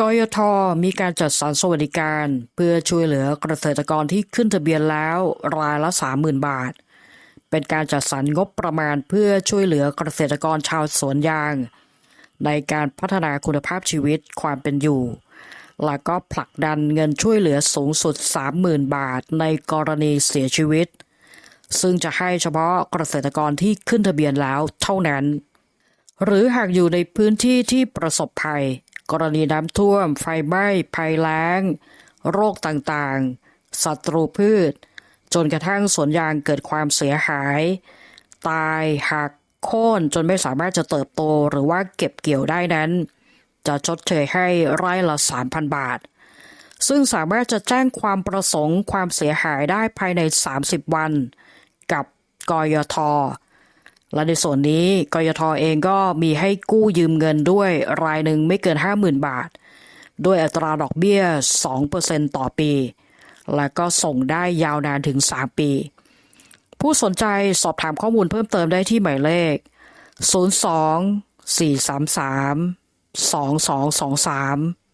กยทมีการจัดสรรสวัสดิการ เพื่อช่วยเหลือเกษตรกรที่ขึ้นทะเบียนแล้วรายละ 30,000 บาท เป็นการจัดสรรงบประมาณเพื่อช่วยเหลือเกษตรกรชาวสวนยาง ในการพัฒนาคุณภาพชีวิตความเป็นอยู่ และก็ผลักดันเงินช่วยเหลือสูงสุด 30,000 บาท ในกรณีเสียชีวิต ซึ่งจะให้เฉพาะเกษตรกรที่ขึ้นทะเบียนแล้วเท่านั้น หรือหากอยู่ในพื้นที่ที่ประสบภัย กรณีน้ำท่วม ไฟไหม้ภัยแล้ง โรคต่างๆ ศัตรูพืช จนกระทั่งสวนยางเกิดความเสียหาย ตายหักโค่นจนไม่สามารถจะเติบโตหรือว่าเก็บเกี่ยวได้นั้น จะชดเชยให้ไร่ละ 3,000 บาท ซึ่งสามารถจะแจ้งความประสงค์ความเสียหายได้ภายใน 30 วัน กับกยท และในส่วนนี้กยทเองก็มีให้กู้ยืมเงินด้วยรายหนึ่งไม่เกิน 50,000 บาท ด้วยอัตราดอกเบี้ย 2%ต่อปี และก็ส่งได้ยาวนานถึง 3 ปี ผู้สนใจสอบถามข้อมูลเพิ่มเติมได้ที่หมายเลข 02 433 2223